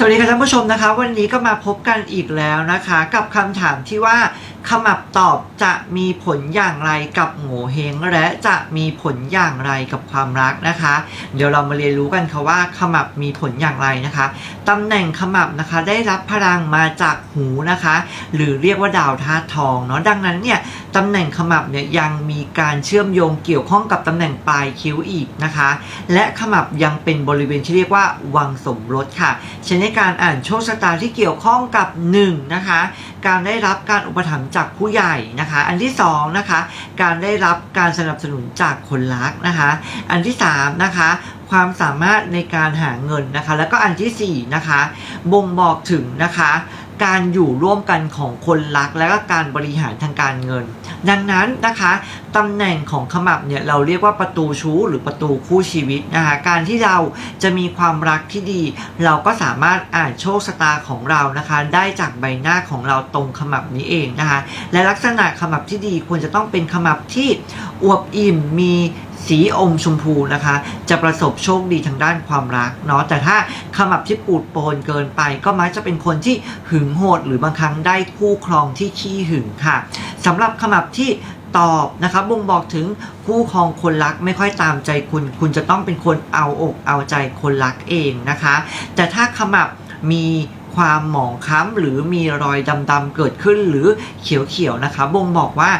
สวัสดีค่ะท่านผู้ชมนะคะ วันนี้ก็มาพบกันอีกแล้วนะคะ กับคำถามที่ว่าขมับตอบจะมีผลอย่างไรกับโงเฮงและจะมีผลอย่างไรกับความรักนะคะ เดี๋ยวเรามาเรียนรู้กันค่ะว่าขมับมีผลอย่างไรนะคะตำแหน่งขมับนะคะได้รับพลังมาจากหูนะคะ หรือเรียกว่าดาวธาตุทองเนาะดังนั้นเนี่ยตำแหน่งขมับเนี่ยยังมีการเชื่อมโยงเกี่ยวข้องกับตำแหน่งปลายคิ้วอีกนะคะ และขมับยังเป็นบริเวณที่เรียกว่าวังสมรสค่ะใช้ในการอ่านโชคชะตาที่เกี่ยวข้องกับ1นะคะการได้รับการอุปถัมภ์จากผู้ใหญ่นะคะ อันที่2นะคะการได้รับการสนับสนุนจากคนรักนะคะ อันที่3นะคะความสามารถในการหาเงินนะคะ แล้วก็อันทีสี่4นะคะบ่งบอกถึงนะคะ การอยู่ร่วมกันของคนรักและก็การบริหารทางการเงิน ดังนั้นนะคะตำแหน่งของขมับเนี่ยเราเรียกว่าประตูชู้หรือประตูคู่ชีวิตนะคะการที่เราจะมีความรักที่ดี เราก็สามารถอ่านโชคชะตาของเรานะคะ ได้จากใบหน้าของเราตรงขมับนี้เองนะคะ และลักษณะขมับที่ดีควรจะต้องเป็นขมับที่อวบอิ่มมี สีอมชมพูนะคะ จะประสบโชคดีทางด้านความรักเนาะแต่ถ้าขมับที่ปูดโปนเกินไป ก็มักจะเป็นคนที่หึงโหดหรือบางครั้งได้คู่ครองที่ขี้หึงค่ะสำหรับขมับที่ตอบนะคะบ่งบอกถึงคู่ครองคนรักไม่ค่อยตามใจคุณ คุณจะต้องเป็นคนเอาอกเอาใจคนรักเองนะคะ แต่ถ้าขมับมีความหมองคล้ำหรือมีรอยดำๆเกิดขึ้นหรือเขียวๆนะคะ บ่งบอกว่า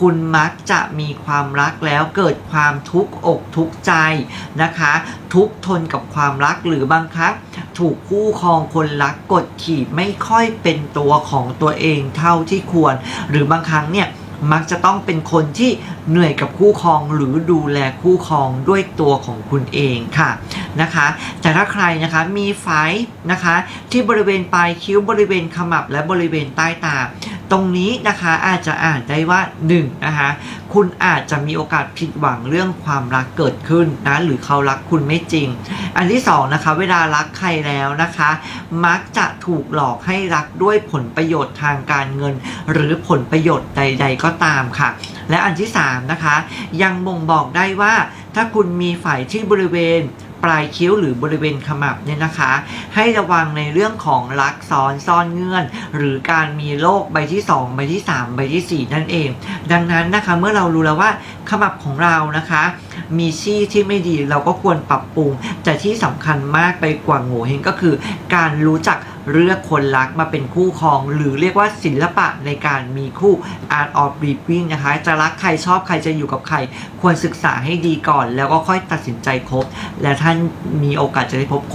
คุณมักจะมีความรักแล้วเกิดความทุกข์อกทุกข์ใจนะคะ ทุกทนกับความรักหรือบางครั้งถูกคู่ครองคนรักกดขี่ไม่ค่อยเป็นตัวของตัวเองเท่าที่ควร หรือบางครั้งเนี่ยมักจะต้องเป็นคนที่เหนื่อยกับคู่ครองหรือดูแลคู่ครองด้วยตัวของคุณเองค่ะนะคะ แต่ถ้าใครนะคะมีไฟนะคะ ที่บริเวณปลายคิ้วบริเวณขมับและบริเวณใต้ตา ตรงนี้นะคะอาจจะอ่านได้ว่า1นะคะคุณอาจจะมีโอกาสผิดหวังเรื่องความรักเกิดขึ้นนะหรือเขารักคุณไม่จริง อันที่2นะคะเวลารักใครแล้วนะคะ มักจะถูกหลอกให้รักด้วยผลประโยชน์ทางการเงิน หรือผลประโยชน์ใด ๆ ก็ตามค่ะ และอันที่3นะคะยังบ่งบอกได้ว่าถ้าคุณมีฝ่ายที่บริเวณ ปลายคิ้วหรือบริเวณขมับเนี่ยนะคะ ให้ระวังในเรื่องของรักซ้อนซ่อนเงื่อน หรือการมีโรคใบที่ 2 ใบที่ 3 ใบที่ 4 นั่นเอง ดังนั้นนะคะเมื่อเรารู้แล้วว่าขมับของเรานะคะ มีชี่ที่ไม่ดีเราก็ควรปรับปรุงแต่ที่สำคัญมากไปกว่าโง่เฮงก็คือ การรู้จัก เลือกคนรักมาเป็นคู่ครอง หรือเรียกว่าศิลปะในการมีคู่ art of living นะคะ จะรักใครชอบใครจะอยู่กับใคร ควรศึกษาให้ดีก่อน แล้วก็ค่อยตัดสินใจคบ และท่านมีโอกาสจะได้พบ